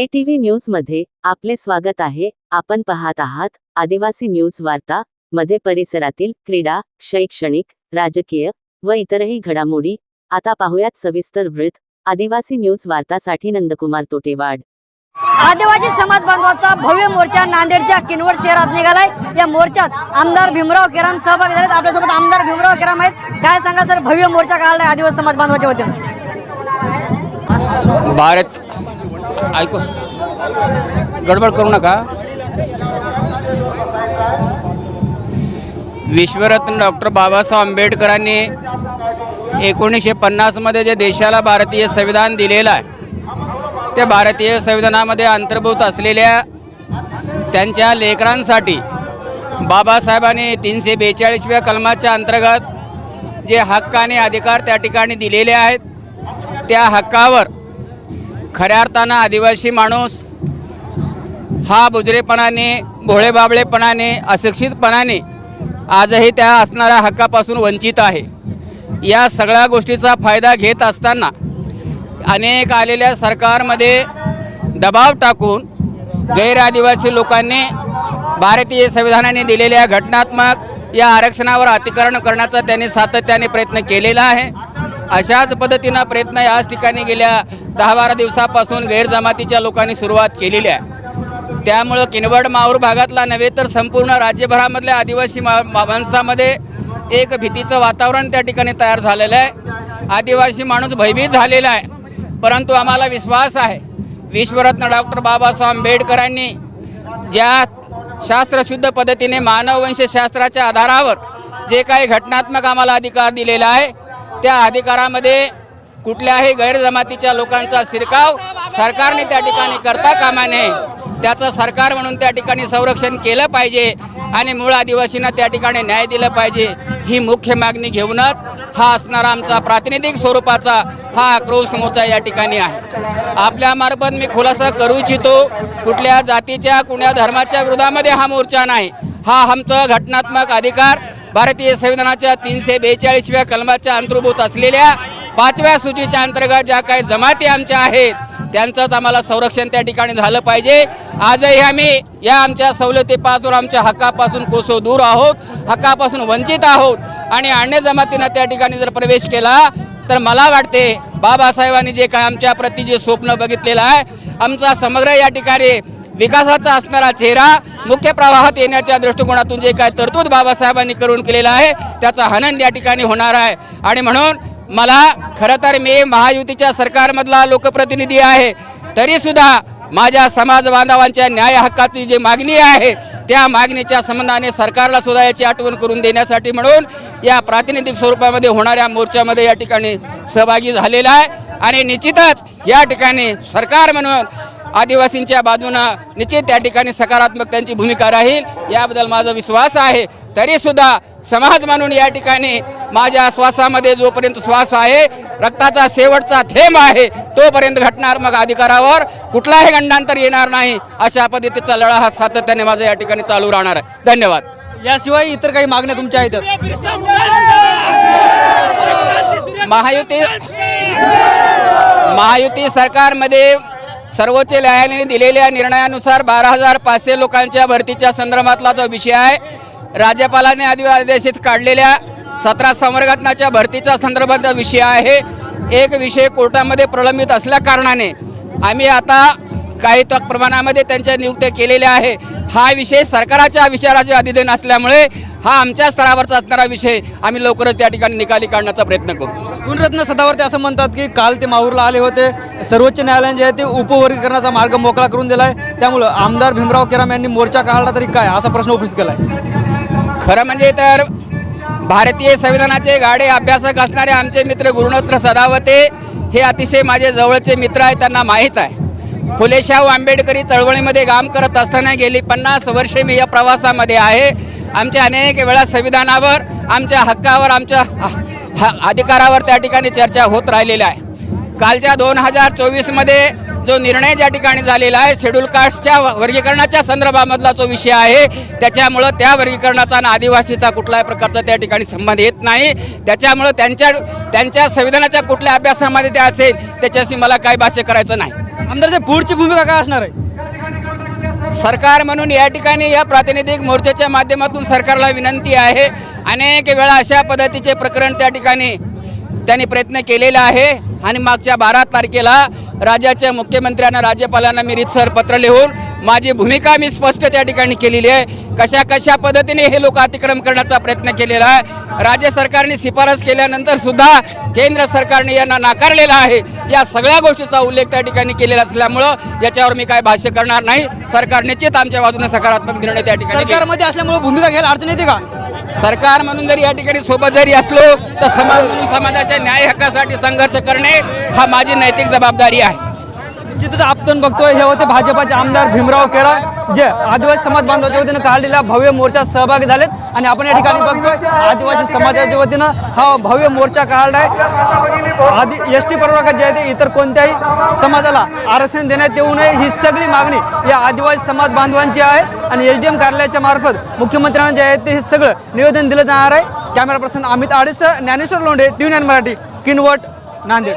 ATV न्यूजमध्ये आपले स्वागत आहे. आपण पाहत आहात आदिवासी न्यूज वार्ता मध्ये परिसरातील क्रीडा शैक्षणिक राजकीय व इतरही घडामोडी. आता पाहुयात सविस्तर वृत्त. आदिवासी न्यूज वार्तासाठी नंदकुमार तोटेवाड. आदिवासी समाज बांधवाचा भव्य मोर्चा नांदेडच्या किनवट शहरात निघालाय. या मोर्चात आमदार भीमराव केराम सहभागी झालेत. आपल्यासोबत आमदार भीमराव केराम आहेत. काय सांगा सर? भव्य मोर्चा काढलाय आदिवासी समाज बांधवाच्या वतीने. भारत ऐकू. गडबड करू नका. विश्वरत्न डॉक्टर बाबासाहेब आंबेडकरांनी एकोणीसशे पन्नासमध्ये जे देशाला भारतीय संविधान दिलेलं आहे त्या भारतीय संविधानामध्ये अंतर्भूत असलेल्या त्यांच्या लेकरांसाठी बाबासाहेबांनी तीनशे बेचाळीसव्या कलमाच्या अंतर्गत जे हक्क आणि अधिकार त्या ठिकाणी दिलेले आहेत त्या हक्कावर खऱ्या अर्थानं आदिवासी माणूस हा बुजरेपणाने भोळेबाबळेपणाने अशिक्षितपणाने आजही त्या असणाऱ्या हक्कापासून वंचित आहे. या सगळ्या गोष्टीचा फायदा घेत असताना अनेक आलेल्या सरकारमध्ये दबाव टाकून गैर आदिवासी लोकांनी भारतीय संविधानाने दिलेल्या घटनात्मक या आरक्षणावर अतिक्रमण करण्याचा त्यांनी सातत्याने प्रयत्न केलेला आहे. अशाच पद्धतीनं प्रयत्न याच ठिकाणी गेल्या दहा बारा दिवसापासून गैरजमातीच्या लोकांनी सुरुवात केलेली आहे. त्यामुळं किनवड माहूर भागातला नव्हे तर संपूर्ण राज्यभरामधल्या आदिवासी मा माणसामध्ये एक भीतीचं वातावरण त्या ठिकाणी तयार झालेलं आहे. आदिवासी माणूस भयभीत झालेला आहे. परंतु आम्हाला विश्वास आहे. विश्वरत्न डॉक्टर बाबासाहेब आंबेडकरांनी ज्या शास्त्रशुद्ध पद्धतीने मानववंशशास्त्राच्या आधारावर जे काही घटनात्मक आम्हाला अधिकार दिलेला आहे त्या अधिकारामध्ये कुठल्याही गैरजमातीच्या लोकांचा शिरकाव सरकारने त्या ठिकाणी करता कामा नये. त्याचं सरकार म्हणून त्या ठिकाणी संरक्षण केलं पाहिजे आणि मूळ आदिवासींना त्या ठिकाणी न्याय दिला पाहिजे. ही मुख्य मागणी घेऊनच हा असणारा आमचा प्रातिनिधिक स्वरूपाचा हा आक्रोश मोर्चा या ठिकाणी आहे. आपल्यामार्फत मी खुलासा करू इच्छितो कुठल्या जातीच्या कुण्या धर्माच्या विरोधामध्ये हा मोर्चा नाही. हा आमचा घटनात्मक अधिकार भारतीय संविधानाच्या तीनशे बेचाळीसव्या कलमाच्या अंतर्भूत असलेल्या पाचव्या सूचीच्या अंतर्गत ज्या काही जमाती आमच्या आहेत त्यांचंच आम्हाला संरक्षण त्या ठिकाणी झालं पाहिजे. आजही आम्ही या आमच्या सवलतीपासून आमच्या हक्कापासून कोसो दूर आहोत हक्कापासून वंचित आहोत आणि अन्य जमातीनं त्या ठिकाणी जर प्रवेश केला तर मला वाटते बाबासाहेबांनी जे काय आमच्याप्रती जे स्वप्न बघितलेलं आहे आमचा समग्र या ठिकाणी विकासाचा असणारा चेहरा मुख्य प्रवाहात येण्याच्या दृष्टिकोनातून जे काय तरतूद बाबासाहेबांनी करून केलेला आहे त्याचा हनन या ठिकाणी होणार आहे. आणि म्हणून मला खरं तर मी महायुतीच्या सरकारमधला लोकप्रतिनिधी आहे तरीसुद्धा माझ्या समाज बांधवांच्या न्याय हक्काची जी मागणी आहे त्या मागणीच्या संबंधाने सरकारला सुद्धा याची आठवण करून देण्यासाठी म्हणून या प्रातिनिधिक स्वरूपामध्ये होणाऱ्या मोर्चामध्ये या ठिकाणी सहभागी झालेला आहे. आणि निश्चितच या ठिकाणी सरकार म्हणून आदिवासींच्या बाजूनं निश्चित त्या ठिकाणी सकारात्मक त्यांची भूमिका राहील याबद्दल माझा विश्वास आहे. तरीसुद्धा समाज म्हणून या ठिकाणी माझ्या श्वासामध्ये जोपर्यंत श्वास आहे रक्ताचा शेवटचा थेंब आहे तोपर्यंत घटनात्मक अधिकारावर कुठलाही गंडांतर येणार नाही अशा पद्धतीचा लढा हा सातत्याने माझा या ठिकाणी चालू राहणार आहे. धन्यवाद. याशिवाय इतर काही मागण्या तुमच्या आहेत? महायुती महायुती सरकारमध्ये सर्वोच्च न्यायालयाने दिलेल्या निर्णयानुसार बारा हजार पाचशे लोकांच्या भरतीच्या संदर्भातला जो विषय आहे राज्यपालाने आदि आदेशित काढलेल्या सतरा संवर्गातनाच्या भरतीचा संदर्भातला विषय आहे. एक विषय कोर्टामध्ये प्रलंबित असल्या कारणाने आम्ही आता काही तक प्रमाणामध्ये त्यांच्या नियुक्त्या केलेल्या आहे. हा विषय सरकाराच्या विचाराचे अधीन असल्यामुळे हा आमच्या स्तरावरचा असणारा विषय आम्ही लवकरच त्या ठिकाणी निकाली काढण्याचा प्रयत्न करू. गुणरत्न सदावर्ते असं म्हणतात की काल ते माहूरला आले होते. सर्वोच्च न्यायालयाने जे आहे ते उपवर्गीकरणाचा मार्ग मोकळा करून दिलाय. त्यामुळं आमदार भीमराव केराम यांनी मोर्चा काढला तरी काय असा प्रश्न उपस्थित केलाय. खरं म्हणजे तर भारतीय संविधानाचे गाडे अभ्यासक असणारे आमचे मित्र गुरुनत्र सदावते हे अतिशय माझे जवळचे मित्र आहेत त्यांना माहीत आहे. फुलेशाव आंबेडकरी चळवळीमध्ये काम करत असताना गेली पन्नास वर्षे मी या प्रवासामध्ये आहे. आमच्या अनेक वेळा संविधानावर आमच्या हक्कावर आमच्या अधिकारावर त्या ठिकाणी चर्चा होत राहिलेल्या आहे. कालच्या दोन हजार चोवीसमध्ये जो निर्णय ज्या ठिकाणी झालेला आहे शेड्यूल कास्टच्या वर्गीकरणाच्या संदर्भामधला जो विषय आहे त्याच्यामुळं त्या वर्गीकरणाचा आणि आदिवासीचा कुठल्याही प्रकारचा त्या ठिकाणी संबंध येत नाही. त्याच्यामुळं त्यांच्या त्यांच्या संविधानाच्या कुठल्या अभ्यासामध्ये ते असेल त्याच्याशी मला काही भाष्य करायचं नाही. आमदार साहेब पुढची भूमिका काय असणार आहे? सरकार म्हणून या ठिकाणी या प्रातिनिधिक मोर्चाच्या माध्यमातून सरकारला विनंती आहे. अनेक वेळा अशा पद्धतीचे प्रकरण त्या ठिकाणी त्यांनी प्रयत्न केलेला आहे. आणि मागच्या बारा तारखेला राज्याच्या मुख्यमंत्र्यांना राज्यपालांना मी रितसर पत्र लिहून माझी भूमिका मी स्पष्ट त्या ठिकाणी केलेली आहे. कशा कशा पद्धतीने हे लोक अतिक्रम करण्याचा प्रयत्न केलेला आहे राज्य सरकारने शिफारस केल्यानंतर सुद्धा केंद्र सरकारने यांना नाकारलेला आहे. या सगळ्या गोष्टीचा उल्लेख त्या ठिकाणी केलेला असल्यामुळं याच्यावर मी काय भाष्य करणार नाही. सरकार निश्चित आमच्या बाजूने सकारात्मक निर्णय त्या ठिकाणी. सरकारमध्ये असल्यामुळे भूमिका घ्यायला अडचण येते का? सरकार म्हणून जरी या ठिकाणी सोबत जरी असलो तर समाज म्हणून समाजाच्या न्याय हक्कासाठी संघर्ष करणे हा माझी नैतिक जबाबदारी आहे. जिथं आपण बघतोय हे होते भाजपाचे आमदार भीमराव केळा जे आदिवासी समाज बांधवाच्या वतीनं काढलेल्या भव्य मोर्चा सहभागी झालेत. आणि आपण या ठिकाणी बघतोय आदिवासी समाजाच्या वतीनं हा भव्य मोर्चा काढलाय आहे. आदि एस टी प्रवर्गात जे आहे ते इतर कोणत्याही समाजाला आरक्षण देण्यात येऊ नये ही सगळी मागणी या आदिवासी समाज बांधवांची आहे. आणि एच डी एम कार्यालयाच्या मार्फत मुख्यमंत्र्यांना जे आहे ते हे सगळं निवेदन दिलं जाणार आहे. Camera person Amit Ades Dnyaneshwar Londhe T Marathi Kinwat Nanded.